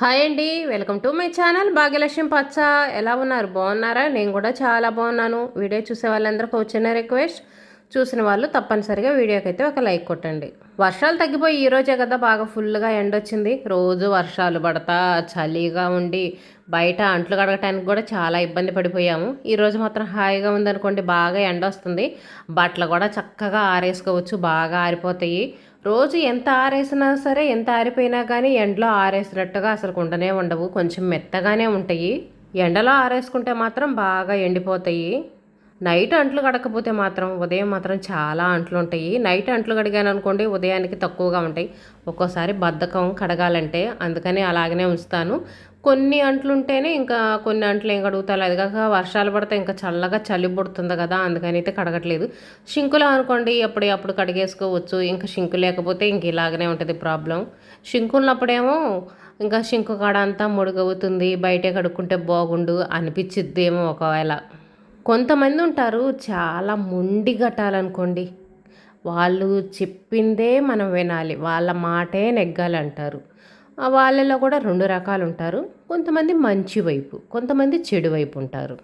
Hi అండి welcome to my channel Bhagyalakshmi Pacha. ఎలా ఉన్నారు? బాగున్నారా? నేను కూడా చాలా బాగున్నాను. వీడియో చూసే వాళ్ళందరికీ వచ్చిన రిక్వెస్ట్. చూసిన వాళ్ళు తప్పనిసరిగా వీడియోకి అయితే ఒక లైక్ కొట్టండి. వర్షాలు తగ్గిపోయి ఈ రోజే కదా బాగా ఫుల్గా ఎండ వచ్చింది. రోజు వర్షాలు పడతా చలిగా ఉండి బయట అంట్లు కడగటానికి కూడా చాలా ఇబ్బంది పడిపోయాము. ఈరోజు మాత్రం హాయిగా ఉందనుకోండి బాగా ఎండ వస్తుంది. బట్టలు కూడా చక్కగా ఆరేసుకోవచ్చు బాగా ఆరిపోతాయి. రోజు ఎంత ఆరేసినా సరే ఎంత ఆరిపోయినా కానీ ఎండలో ఆరేసినట్టుగా అసలు ఉండనే ఉండవు. కొంచెం మెత్తగానే ఉంటాయి. ఎండలో ఆరేసుకుంటే మాత్రం బాగా ఎండిపోతాయి. నైట్ అంట్లు కడకపోతే మాత్రం ఉదయం మాత్రం చాలా అంట్లు ఉంటాయి. నైట్ అంట్లు కడిగాను అనుకోండి ఉదయానికి తక్కువగా ఉంటాయి. ఒక్కోసారి బద్ధకం కడగాలంటే అందుకని అలాగనే ఉంచుతాను. కొన్ని అంట్లు ఉంటేనే ఇంకా కొన్ని అంట్లు ఏం కడుగుతారు? అది కాక వర్షాలు పడితే ఇంకా చల్లగా చలి పుడుతుంది కదా అందుకని అయితే కడగట్లేదు. షింకులో అనుకోండి అప్పుడు అప్పుడు కడిగేసుకోవచ్చు. ఇంకా షింకు లేకపోతే ఇంక ఇలాగనే ఉంటుంది ప్రాబ్లం. షింకు ఉన్నప్పుడేమో ఇంకా షింకు కాడ అంతా ముడుగవుతుంది బయటే కడుక్కుంటే బాగుండు అనిపించిద్దేమో ఒకవేళ. కొంతమంది ఉంటారు చాలా మొండి గట్టాలనుకోండి వాళ్ళు చెప్పిందే మనం వినాలి వాళ్ళ మాటే నెగ్గాలి అంటారు వాళ్ళలో కూడా రెండు రకాలు ఉంటారు కొంతమంది మంచి వైపు కొంతమంది చెడు వైపు ఉంటారు.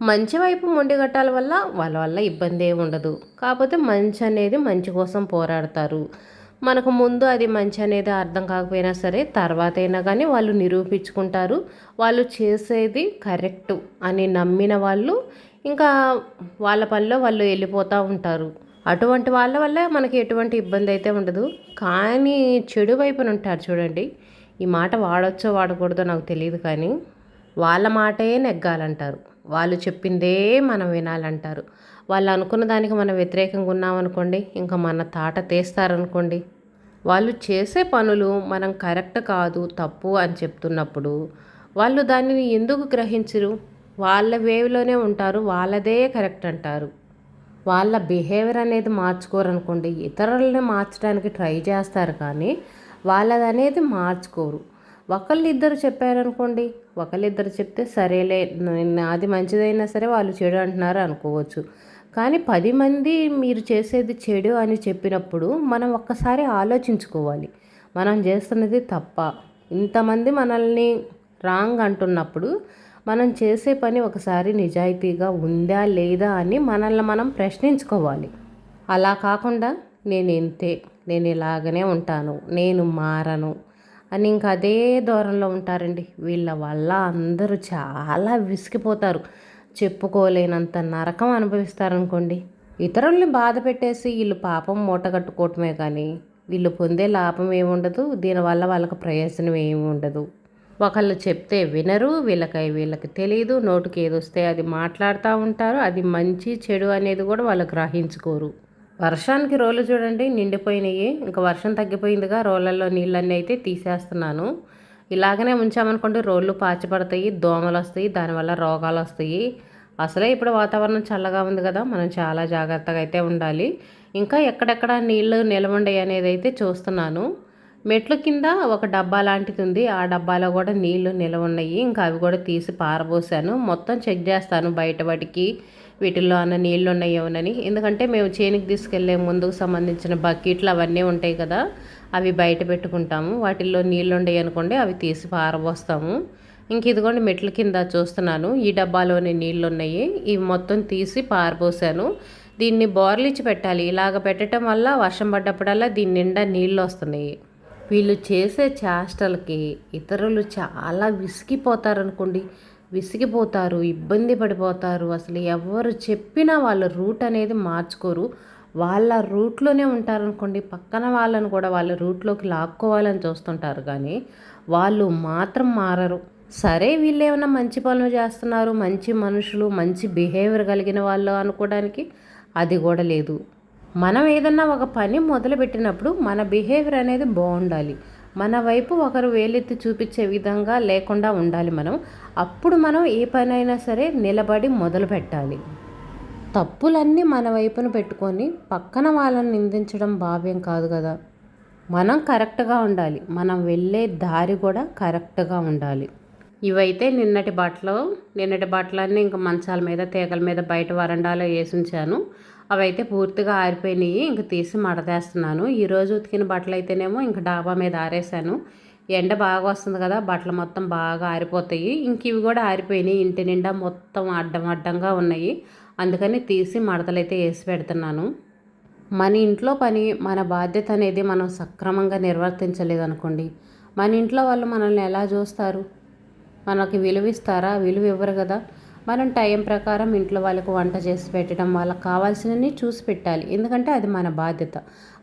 మంచి వైపు మొండిగట్టాల వల్ల వాళ్ళ వల్ల ఇబ్బంది ఉండదు. కాకపోతే మంచి అనేది మంచి కోసం పోరాడతారు. మనకు ముందు అది మంచి అనేది అర్థం కాకపోయినా సరే తర్వాత అయినా కానీ వాళ్ళు నిరూపించుకుంటారు. వాళ్ళు చేసేది కరెక్ట్ అని నమ్మిన వాళ్ళు ఇంకా వాళ్ళ పనిలో వాళ్ళు వెళ్ళిపోతూ ఉంటారు. అటువంటి వాళ్ళ వల్ల మనకి ఎటువంటి ఇబ్బంది అయితే ఉండదు. కానీ చెడు వైపున ఉంటారు చూడండి. ఈ మాట వాడచ్చో వాడకూడదో నాకు తెలియదు కానీ వాళ్ళ మాటే నెగ్గాలంటారు. వాళ్ళు చెప్పిందే మనం వినాలంటారు. వాళ్ళు అనుకున్న దానికి మనం వ్యతిరేకంగా ఉన్నామనుకోండి ఇంకా మన తాట తీస్తారనుకోండి. వాళ్ళు చేసే పనులు మనం కరెక్ట్ కాదు తప్పు అని చెప్తున్నప్పుడు వాళ్ళు దానిని ఎందుకు గ్రహించరు? వాళ్ళ వేవ్లోనే ఉంటారు వాళ్ళదే కరెక్ట్ అంటారు. వాళ్ళ బిహేవియర్ అనేది మార్చుకోరనుకోండి ఇతరులని మార్చడానికి ట్రై చేస్తారు కానీ వాళ్ళది అనేది మార్చుకోరు. ఒకళ్ళిద్దరు చెప్పారనుకోండి ఒకళ్ళిద్దరు చెప్తే సరేలే అది మంచిదైనా సరే వాళ్ళు చెడు అంటున్నారు అనుకోవచ్చు. కానీ పది మంది మీరు చేసేది చెడు అని చెప్పినప్పుడు మనం ఒక్కసారి ఆలోచించుకోవాలి. మనం చేస్తున్నది తప్ప. ఇంతమంది మనల్ని రాంగ్ అంటున్నప్పుడు మనం చేసే పని ఒకసారి నిజాయితీగా ఉందా లేదా అని మనల్ని మనం ప్రశ్నించుకోవాలి. అలా కాకుండా నేను ఇంతే నేను ఇలాగనే ఉంటాను నేను మారను అని ఇంకా అదే దూరంలో ఉంటారండి. వీళ్ళ వల్ల అందరూ చాలా విసిగిపోతారు. చెప్పుకోలేనంత నరకం అనుభవిస్తారనుకోండి. ఇతరుల్ని బాధ పెట్టేసి వీళ్ళు పాపం మూట కట్టుకోవటమే కానీ వీళ్ళు పొందే లాభం ఏముండదు దీనివల్ల వాళ్ళకి ప్రయోజనం ఏమి ఉండదు. ఒకళ్ళు చెప్తే వినరు వీళ్ళకి వీళ్ళకి తెలియదు నోటికి ఏదొస్తే అది మాట్లాడుతూ ఉంటారు. అది మంచి చెడు అనేది కూడా వాళ్ళు గ్రహించుకోరు. వర్షానికి రోలు చూడండి నిండిపోయినాయి. ఇంకా వర్షం తగ్గిపోయిందిగా రోళ్ళల్లో నీళ్ళన్నీ అయితే తీసేస్తున్నాను. ఇలాగనే ఉంచామనుకోండి రోళ్ళు పాచిపడతాయి దోమలు వస్తాయి దానివల్ల రోగాలు వస్తాయి అసలే ఇప్పుడు వాతావరణం చల్లగా ఉంది కదా మనం చాలా జాగ్రత్తగా అయితే ఉండాలి. ఇంకా ఎక్కడెక్కడ నీళ్ళు నిలవండాయి అనేది అయితే చూస్తున్నాను. మెట్ల కింద ఒక డబ్బా లాంటిది ఉంది. ఆ డబ్బాలో కూడా నీళ్ళు నిలవ ఉన్నాయి ఇంకా అవి కూడా తీసి పారబోసాను. మొత్తం చెక్ చేస్తాను బయట వాటికి. వీటిల్లో అన్న నీళ్ళు ఉన్నాయోనని ఎందుకంటే మేము చేనికి తీసుకెళ్ళే ముందుకు సంబంధించిన బకెట్లు అవన్నీ ఉంటాయి కదా అవి బయట పెట్టుకుంటాము. వాటిల్లో నీళ్ళు ఉండేవి అనుకోండి అవి తీసి పారబోస్తాము. ఇంక ఇదిగోండి మెట్ల కింద చూస్తున్నాను ఈ డబ్బాలోనే నీళ్ళు ఉన్నాయి. ఇవి మొత్తం తీసి పారబోసాను. దీన్ని బోర్లిచ్చి పెట్టాలి. ఇలాగ పెట్టడం వల్ల వర్షం పడ్డప్పుడల్లా దీని నిండా నీళ్ళు వస్తున్నాయి. వీళ్ళు చేసే చేష్టలకి ఇతరులు చాలా విసిగిపోతారనుకోండి. విసిగిపోతారు ఇబ్బంది పడిపోతారు. అసలు ఎవరు చెప్పినా వాళ్ళ రూట్ అనేది మార్చుకోరు. వాళ్ళ రూట్లోనే ఉంటారనుకోండి పక్కన వాళ్ళని కూడా వాళ్ళ రూట్లోకి లాక్కోవాలని చూస్తుంటారు. కానీ వాళ్ళు మాత్రం మారరు. సరే వీళ్ళు ఏమైనా మంచి పనులు చేస్తున్నారు మంచి మనుషులు మంచి బిహేవియర్ కలిగిన వాళ్ళు అనుకోవడానికి అది కూడా లేదు. మనం ఏదన్నా ఒక పని మొదలుపెట్టినప్పుడు మన బిహేవియర్ అనేది బాగుండాలి. మన వైపు ఒకరు వేలెత్తి చూపించే విధంగా లేకుండా ఉండాలి మనం. అప్పుడు మనం ఏ పనైనా సరే నిలబడి మొదలు పెట్టాలి. తప్పులన్నీ మన వైపున పెట్టుకొని పక్కన వాళ్ళని నిందించడం భావ్యం కాదు కదా. మనం కరెక్ట్గా ఉండాలి. మనం వెళ్ళే దారి కూడా కరెక్ట్గా ఉండాలి. ఇవైతే నిన్నటి బట్టలు నిన్నటి బట్టలన్నీ ఇంకా మంచాల మీద తీగల మీద బయట వరండాలో వేసి ఉంచాను అవైతే పూర్తిగా ఆరిపోయినాయి. ఇంక తీసి మడదేస్తున్నాను. ఈరోజు ఉతికిన బట్టలు అయితేనేమో ఇంక డాబా మీద ఆరేసాను ఎండ బాగా వస్తుంది కదా బట్టలు మొత్తం బాగా ఆరిపోతాయి. ఇంక ఇవి కూడా ఆరిపోయినాయి. ఇంటి నిండా మొత్తం అడ్డం అడ్డంగా ఉన్నాయి. అందుకని తీసి మడతలైతే వేసి పెడుతున్నాను. మన ఇంట్లో పని మన బాధ్యత అనేది మనం సక్రమంగా నిర్వర్తించలేదనుకోండి. మన ఇంట్లో వాళ్ళు మనల్ని ఎలా చూస్తారు? మనకి విలువ ఇస్తారా విలువ ఇవ్వరు కదా. మనం టైం ప్రకారం ఇంట్లో వాళ్ళకు వంట చేసి పెట్టడం వాళ్ళకి కావాల్సినవి చూసి పెట్టాలి. ఎందుకంటే అది మన బాధ్యత.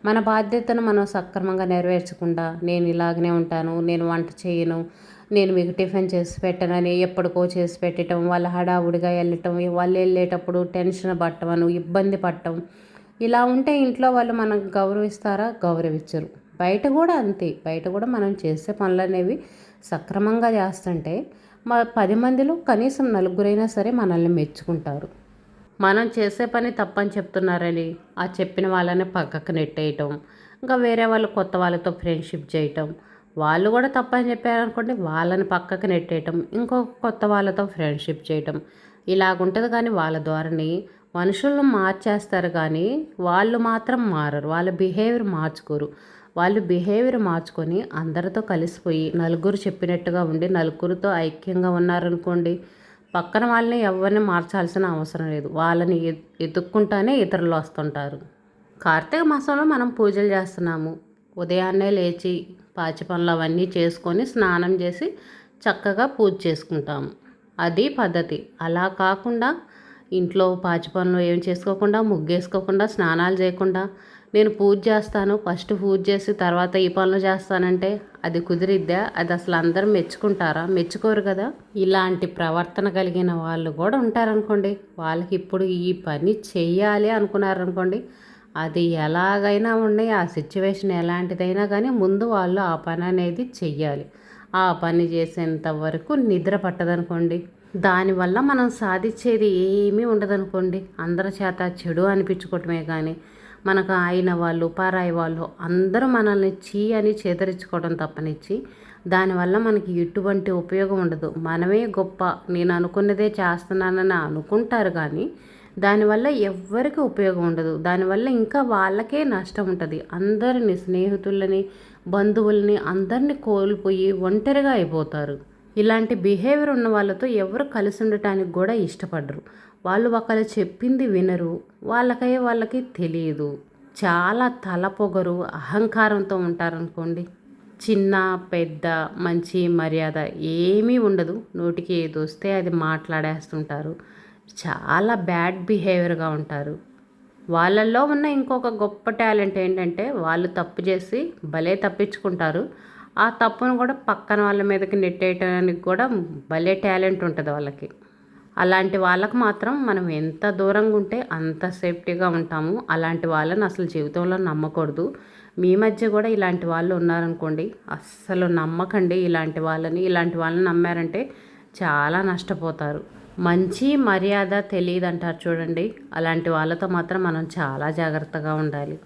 మన బాధ్యతను మనం సక్రమంగా నెరవేర్చకుండా నేను ఇలాగనే ఉంటాను నేను వంట చేయను నేను మీకు టిఫిన్ చేసి పెట్టనని ఎప్పటికో చేసి పెట్టడం వాళ్ళ హడావుడిగా వెళ్ళటం వాళ్ళు వెళ్ళేటప్పుడు టెన్షన్ పట్టమను ఇబ్బంది పట్టడం ఇలా ఉంటే ఇంట్లో వాళ్ళు మనకు గౌరవిస్తారా? గౌరవించరు. బయట కూడా అంతే. బయట కూడా మనం చేసే పనులు అనేవి సక్రమంగా చేస్తుంటే మా పది మందిలో కనీసం నలుగురైనా సరే మనల్ని మెచ్చుకుంటారు. మనం చేసే పని తప్పని చెప్తున్నారని ఆ చెప్పిన వాళ్ళని పక్కకు నెట్టేయటం ఇంకా వేరే వాళ్ళు కొత్త వాళ్ళతో ఫ్రెండ్షిప్ చేయటం వాళ్ళు కూడా తప్పని చెప్పారనుకోండి వాళ్ళని పక్కకు నెట్టేయటం ఇంకొక కొత్త వాళ్ళతో ఫ్రెండ్షిప్ చేయటం ఇలాగుంటుంది కానీ వాళ్ళ ద్వారాని మనుషులను మార్చేస్తారు కానీ వాళ్ళు మాత్రం మారరు వాళ్ళ బిహేవియర్ మార్చుకోరు. వాళ్ళు బిహేవియర్ మార్చుకొని అందరితో కలిసిపోయి నలుగురు చెప్పినట్టుగా ఉండి నలుగురితో ఐక్యంగా ఉన్నారనుకోండి పక్కన వాళ్ళని ఎవరిని మార్చాల్సిన అవసరం లేదు. వాళ్ళని ఎదుక్కుంటానే ఇతరులు వస్తుంటారు. కార్తీక మాసంలో మనం పూజలు చేస్తున్నాము. ఉదయాన్నే లేచి పాచి పనులు అవన్నీ చేసుకొని స్నానం చేసి చక్కగా పూజ చేసుకుంటాము. అది పద్ధతి. అలా కాకుండా ఇంట్లో పాచి పనులు ఏం చేసుకోకుండా ముగ్గేసుకోకుండా స్నానాలు చేయకుండా నేను పూజ చేస్తాను. ఫస్ట్ పూజ చేసి తర్వాత ఈ పనులు చేస్తానంటే అది కుదిరిద్దా? అది అసలు అందరూ మెచ్చుకుంటారా? మెచ్చుకోరు కదా. ఇలాంటి ప్రవర్తన కలిగిన వాళ్ళు కూడా ఉంటారనుకోండి. వాళ్ళకి ఇప్పుడు ఈ పని చెయ్యాలి అనుకున్నారనుకోండి అది ఎలాగైనా ఉండి ఆ సిచ్యువేషన్ ఎలాంటిదైనా కానీ ముందు వాళ్ళు ఆ పని అనేది చెయ్యాలి. ఆ పని చేసేంత వరకు నిద్ర పట్టదనుకోండి. దానివల్ల మనం సాధించేది ఏమీ ఉండదనుకోండి. అందరి చేత చెడు అనిపించుకోవటమే కానీ మనకు ఆయన వాళ్ళు పారాయి వాళ్ళు అందరూ మనల్ని చీ అని చేదరించుకోవడం తప్పనిచ్చి దానివల్ల మనకి ఎటువంటి ఉపయోగం ఉండదు. మనమే గొప్ప. నేను అనుకున్నదే చేస్తున్నానని అనుకుంటారు కానీ దానివల్ల ఎవ్వరికి ఉపయోగం ఉండదు. దానివల్ల ఇంకా వాళ్ళకే నష్టం ఉంటుంది. అందరిని స్నేహితులని బంధువుల్ని అందరినీ కోల్పోయి ఒంటరిగా అయిపోతారు. ఇలాంటి బిహేవియర్ ఉన్న వాళ్ళతో ఎవరు కలిసి ఉండటానికి కూడా ఇష్టపడరు. వాళ్ళు ఒకరు చెప్పింది వినరు. వాళ్ళకై వాళ్ళకి తెలియదు. చాలా తల పొగరు అహంకారంతో ఉంటారనుకోండి. చిన్న పెద్ద మంచి మర్యాద ఏమీ ఉండదు. నోటికి ఏదో వస్తే అది మాట్లాడేస్తుంటారు. చాలా బ్యాడ్ బిహేవియర్గా ఉంటారు. వాళ్ళల్లో ఉన్న ఇంకొక గొప్ప టాలెంట్ ఏంటంటే వాళ్ళు తప్పు చేసి భలే తప్పించుకుంటారు. ఆ తప్పును కూడా పక్కన వాళ్ళ మీదకి నెట్టేయటానికి కూడా భలే టాలెంట్ ఉంటుంది వాళ్ళకి. అలాంటి వాళ్ళకు మాత్రం మనం ఎంత దూరంగా ఉంటే అంత సేఫ్టీగా ఉంటాము. అలాంటి వాళ్ళని అసలు జీవితంలో నమ్మకూడదు. మీ మధ్య కూడా ఇలాంటి వాళ్ళు ఉన్నారనుకోండి అస్సలు నమ్మకండి ఇలాంటి వాళ్ళని. ఇలాంటి వాళ్ళని నమ్మారంటే చాలా నష్టపోతారు. మంచి మర్యాద తెలియదు అంటారు చూడండి. అలాంటి వాళ్ళతో మాత్రం మనం చాలా జాగ్రత్తగా ఉండాలి.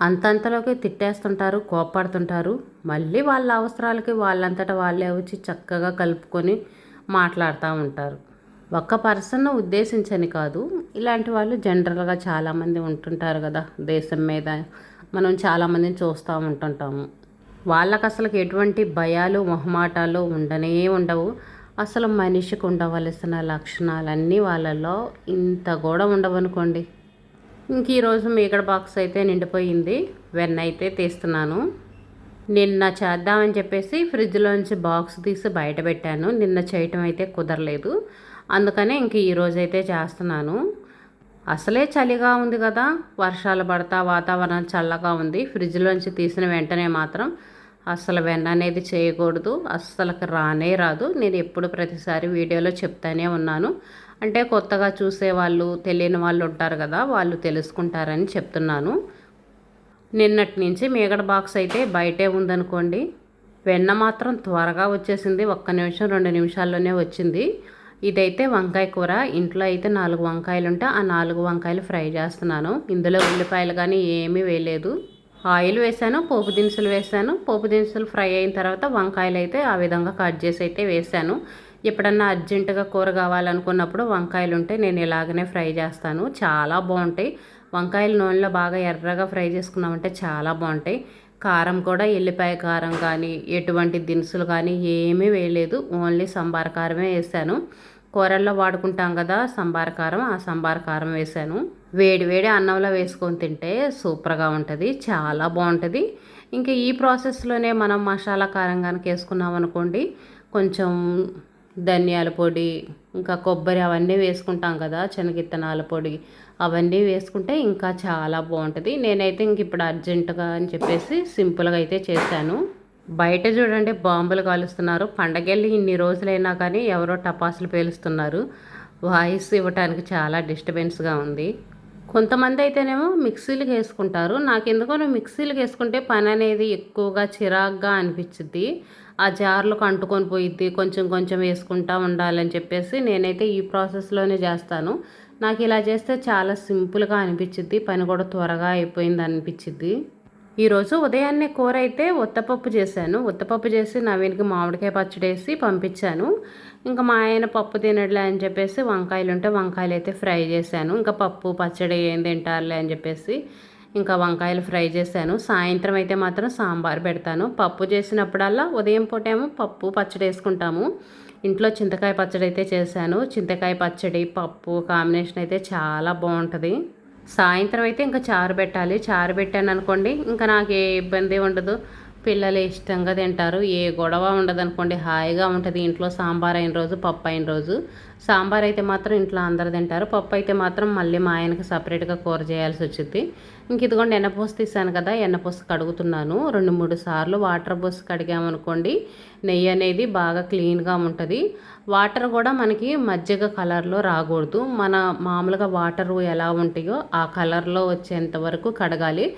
అంతంతలోకి తిట్టేస్తుంటారు కోపడుతుంటారు మళ్ళీ వాళ్ళ అవసరాలకి వాళ్ళంతటా వాళ్ళే వచ్చి చక్కగా కలుపుకొని మాట్లాడుతూ ఉంటారు. ఒక్క పర్సన్ ఉద్దేశించని కాదు ఇలాంటి వాళ్ళు జనరల్గా చాలామంది ఉంటుంటారు కదా. దేశం మీద మనం చాలామందిని చూస్తూ ఉంటుంటాము. వాళ్ళకు అసలు ఎటువంటి భయాలు మొహమాటాలు ఉండనే ఉండవు. అసలు మనిషికి ఉండవలసిన లక్షణాలన్నీ వాళ్ళలో ఇంత కూడా ఉండవనుకోండి. ఇంక ఈరోజు మీగడ బాక్స్ అయితే నిండిపోయింది. వెన్న అయితే తీస్తున్నాను. నిన్న చేద్దామని చెప్పేసి ఫ్రిడ్జ్లోంచి బాక్స్ తీసి బయట పెట్టాను. నిన్న చేయటం అయితే కుదరలేదు. అందుకనే ఇంక ఈరోజు అయితే చేస్తున్నాను. అసలే చలిగా ఉంది కదా. వర్షాలు పడతా వాతావరణం చల్లగా ఉంది. ఫ్రిడ్జ్లోంచి తీసిన వెంటనే మాత్రం అసలు వెన్న అనేది చేయకూడదు అస్సలకి రానే రాదు. నేను ఎప్పుడు ప్రతిసారి వీడియోలో చెప్తానే ఉన్నాను. అంటే కొత్తగా చూసేవాళ్ళు తెలియని వాళ్ళు ఉంటారు కదా వాళ్ళు తెలుసుకుంటారని చెప్తున్నాను. నిన్నటి నుంచి మేగడ బాక్స్ అయితే బయటే ఉందనుకోండి. వెన్న మాత్రం త్వరగా వచ్చేసింది. ఒక్క నిమిషం రెండు నిమిషాల్లోనే వచ్చింది. ఇదైతే వంకాయ కూర. ఇంట్లో అయితే నాలుగు వంకాయలు ఉంటే ఆ నాలుగు వంకాయలు ఫ్రై చేస్తున్నాను. ఇందులో ఉల్లిపాయలు కానీ ఏమీ వేయలేదు. ఆయిల్ వేసాను పోపు దినుసులు వేసాను. పోపు దినుసులు ఫ్రై అయిన తర్వాత వంకాయలు అయితే ఆ విధంగా కట్ చేసి అయితే వేసాను. ఎప్పుడన్నా అర్జెంటుగా కూర కావాలనుకున్నప్పుడు వంకాయలు ఉంటే నేను ఇలాగనే ఫ్రై చేస్తాను. చాలా బాగుంటాయి. వంకాయలు నూనెలో బాగా ఎర్రగా ఫ్రై చేసుకున్నామంటే చాలా బాగుంటాయి. కారం కూడా ఎల్లిపాయ కారం కానీ ఎటువంటి దినుసులు కానీ ఏమీ వేయలేదు. ఓన్లీ సంబార కారమే వేసాను. కూరల్లో వాడుకుంటాం కదా సంబార కారం ఆ సంబార కారం వేసాను. వేడి వేడి అన్నంలో వేసుకొని తింటే సూపర్గా ఉంటుంది చాలా బాగుంటుంది. ఇంకా ఈ ప్రాసెస్లోనే మనం మసాలా కారం కనుక వేసుకున్నాం అనుకోండి కొంచెం ధనియాల పొడి ఇంకా కొబ్బరి అవన్నీ వేసుకుంటాం కదా శనగిత్తనాల పొడి అవన్నీ వేసుకుంటే ఇంకా చాలా బాగుంటుంది. నేనైతే ఇంక ఇప్పుడు అర్జెంటుగా అని చెప్పేసి సింపుల్గా అయితే చేశాను. బయట చూడండి బాంబులు కాలుస్తున్నారు. పండగెళ్ళి ఇన్ని రోజులైనా కానీ ఎవరో టపాసులు పేలుస్తున్నారు. వాయిస్ ఇవ్వటానికి చాలా డిస్టర్బెన్స్గా ఉంది. కొంతమంది అయితేనేమో మిక్సీలకు వేసుకుంటారు. నాకు ఎందుకో మిక్సీలకు వేసుకుంటే పని అనేది ఎక్కువగా చిరాగ్గా అనిపించింది ఆ జార్లకు అంటుకొని పోయిద్ది. కొంచెం కొంచెం వేసుకుంటా ఉండాలని చెప్పేసి నేనైతే ఈ ప్రాసెస్లోనే చేస్తాను. నాకు ఇలా చేస్తే చాలా సింపుల్గా అనిపించింది పని కూడా త్వరగా అయిపోయింది అనిపించింది ఈరోజు ఉదయాన్నే కూర అయితే ఉత్తపప్పు చేశాను. ఉత్తపప్పు చేసి నవీన్కి మామిడికాయ పచ్చడి వేసి పంపించాను. ఇంకా మా ఆయన పప్పు తినట్లే అని చెప్పేసి వంకాయలు ఉంటే వంకాయలు అయితే ఫ్రై చేశాను. ఇంకా పప్పు పచ్చడి ఏం తింటారులే అని చెప్పేసి ఇంకా వంకాయలు ఫ్రై చేశాను. సాయంత్రం అయితే మాత్రం సాంబార్ పెడతాను. పప్పు చేసినప్పుడల్లా ఉదయం పూటేమో పప్పు పచ్చడి వేసుకుంటాము. ఇంట్లో చింతకాయ పచ్చడి అయితే చేశాను. చింతకాయ పచ్చడి పప్పు కాంబినేషన్ అయితే చాలా బాగుంటుంది. సాయంత్రం అయితే ఇంకా చారు పెట్టాలి. చారు పెట్టాను అనుకోండి ఇంకా నాకు ఏ ఇబ్బంది ఉండదు. పిల్లలు ఇష్టంగా తింటారు. ఏ గొడవ ఉండదు అనుకోండి హాయిగా ఉంటుంది. ఇంట్లో సాంబార్ అయిన రోజు పప్పు అయిన రోజు. సాంబార్ అయితే మాత్రం ఇంట్లో అందరు తింటారు. పప్పు అయితే మాత్రం మళ్ళీ మా ఆయనకి సపరేట్గా కూర చేయాల్సి వచ్చింది ఇంక ఇదిగోండి ఎన్నపోస తీసాను కదా ఎన్నపోస కడుగుతున్నాను. రెండు మూడు సార్లు వాటర్ పోసి కడిగామనుకోండి నెయ్యి అనేది బాగా క్లీన్గా ఉంటుంది. వాటర్ కూడా మనకి మజ్జిగ కలర్లో రాకూడదు. మన మామూలుగా వాటర్ ఎలా ఉంటాయో ఆ కలర్లో వచ్చేంత వరకు కడగాలి.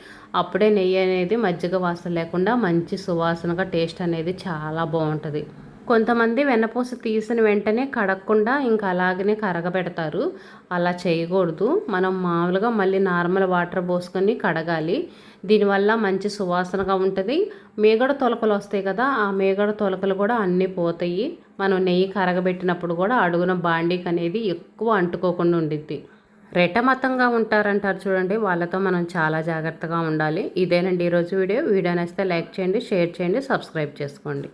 అప్పుడే నెయ్యి అనేది మజ్జిగ వాసన లేకుండా మంచి సువాసనగా టేస్ట్ అనేది చాలా బాగుంటుంది. కొంతమంది వెన్నపూస తీసిన వెంటనే కడగకుండా ఇంకా అలాగనే కరగబెడతారు. అలా చేయకూడదు. మనం మామూలుగా మళ్ళీ నార్మల్ వాటర్ పోసుకొని కడగాలి. దీనివల్ల మంచి సువాసనగా ఉంటుంది. మేగడ తొలకలు వస్తాయి కదా ఆ మేగడ తొలకలు కూడా అన్నీ పోతాయి. మనం నెయ్యి కరగబెట్టినప్పుడు కూడా అడుగున బాండీకి అనేది ఎక్కువ అంటుకోకుండా ఉండిద్ది. రెటమతంగా ఉంటారంటారు చూడండి. వాళ్ళతో మనం చాలా జాగ్రత్తగా ఉండాలి. ఇదేనండి ఈరోజు వీడియో. వీడియో నచ్చితే లైక్ చేయండి షేర్ చేయండి సబ్స్క్రైబ్ చేసుకోండి.